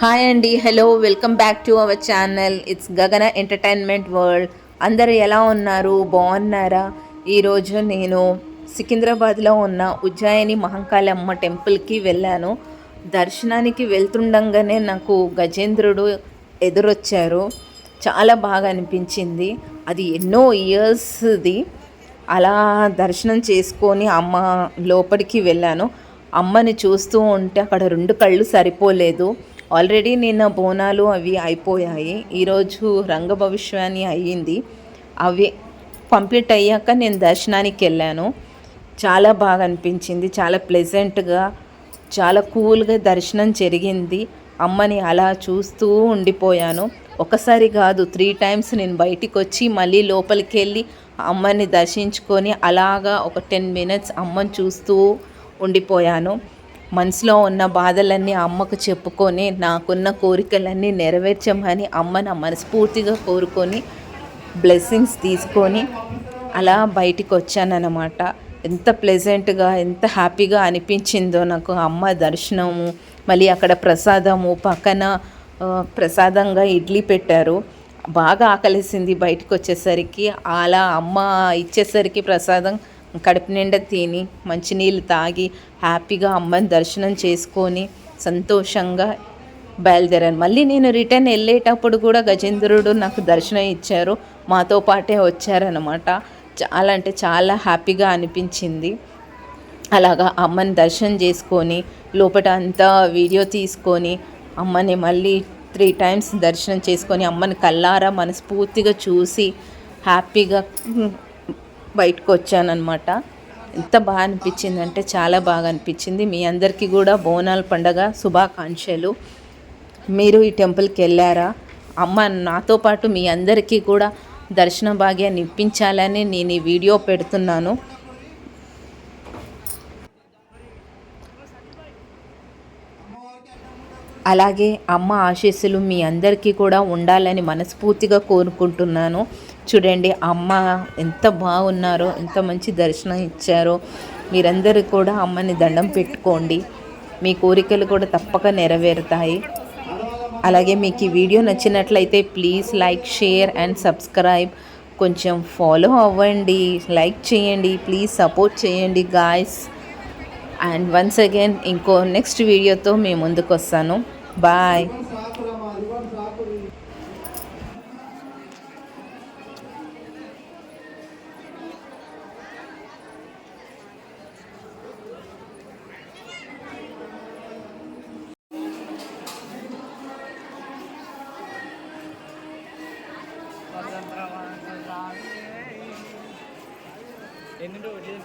Hi అండి hello welcome back to our channel. It's Gagana entertainment world అందరు ఎలా ఉన్నారు? బాగున్నారా? ఈరోజు నేను సికింద్రాబాద్లో ఉన్న ఉజ్జాయిని మహంకాళమ్మ టెంపుల్కి వెళ్ళాను. దర్శనానికి వెళ్తుండగానే నాకు గజేంద్రుడు ఎదురొచ్చారు. చాలా బాగా అనిపించింది. అది ఎన్నో ఇయర్స్ది. అలా దర్శనం చేసుకొని అమ్మ లోపలికి వెళ్ళాను. అమ్మని చూస్తూ ఉంటే అక్కడ రెండు కళ్ళు సరిపోలేదు. ఆల్రెడీ నిన్న బోనాలు అవి అయిపోయాయి. ఈరోజు రంగ భవిష్యాన్ని అయ్యింది. అవి కంప్లీట్ అయ్యాక నేను దర్శనానికి వెళ్ళాను. చాలా బాగా అనిపించింది. చాలా ప్లెజెంట్గా చాలా కూల్గా దర్శనం జరిగింది. అమ్మని అలా చూస్తూ ఉండిపోయాను. ఒకసారి కాదు త్రీ టైమ్స్ నేను బయటికి వచ్చి మళ్ళీ లోపలికి వెళ్ళి అమ్మని దర్శించుకొని అలాగా ఒక టెన్ మినిట్స్ అమ్మని చూస్తూ ఉండిపోయాను. మనసులో ఉన్న బాధలన్నీ అమ్మకు చెప్పుకొని నాకున్న కోరికలన్నీ నెరవేర్చమని అమ్మ నా మనస్ఫూర్తిగా కోరుకొని బ్లెస్సింగ్స్ తీసుకొని అలా బయటికి వచ్చానన్నమాట. ఎంత ప్లెజెంట్గా ఎంత హ్యాపీగా అనిపించిందో నాకు అమ్మ దర్శనము మళ్ళీ అక్కడ ప్రసాదము పక్కన ప్రసాదంగా ఇడ్లీ పెట్టారు. బాగా ఆకలిసింది బయటకు వచ్చేసరికి. అలా అమ్మ ఇచ్చేసరికి ప్రసాదం కడుపు నిండా తిని మంచినీళ్ళు తాగి హ్యాపీగా అమ్మని దర్శనం చేసుకొని సంతోషంగా బయలుదేరాను. మళ్ళీ నేను రిటర్న్ వెళ్ళేటప్పుడు కూడా గజేంద్రుడు నాకు దర్శనం ఇచ్చారు. మాతో పాటే వచ్చారనమాట చాలా అంటే చాలా హ్యాపీగా అనిపించింది. అలాగా అమ్మని దర్శనం చేసుకొని లోపల అంతా వీడియో తీసుకొని అమ్మని మళ్ళీ త్రీ టైమ్స్ దర్శనం చేసుకొని అమ్మని కల్లారా మనస్ఫూర్తిగా చూసి హ్యాపీగా బయటకు వచ్చానమాట ఎంత బాగా అనిపించింది అంటే చాలా బాగా అనిపించింది మీ అందరికీ కూడా బోనాల పండగ శుభాకాంక్షలు. మీరు ఈ టెంపుల్కి వెళ్ళారా? అమ్మ నాతో పాటు మీ అందరికీ కూడా దర్శన భాగ్యాన్ని ఇప్పించాలని నేను ఈ వీడియో పెడుతున్నాను. అలాగే అమ్మ ఆశీస్సులు మీ అందరికీ కూడా ఉండాలని మనస్ఫూర్తిగా కోరుకుంటున్నాను. చూడండి అమ్మ ఎంత బాగున్నారో ఎంత మంచి దర్శనం ఇచ్చారో. మీరందరూ కూడా అమ్మని దండం పెట్టుకోండి. మీ కోరికలు కూడా తప్పక నెరవేరుతాయి. అలాగే మీకు ఈ వీడియో నచ్చినట్లయితే please like share and subscribe. కొంచెం ఫాలో అవ్వండి లైక్ చేయండి ప్లీజ్ సపోర్ట్ చేయండి గాయస్. అండ్ వన్స్ అగైన్ ఇంకో నెక్స్ట్ వీడియోతో మేము ముందుకు వస్తాను బాయ్ എന്നിട്ട് ഒരു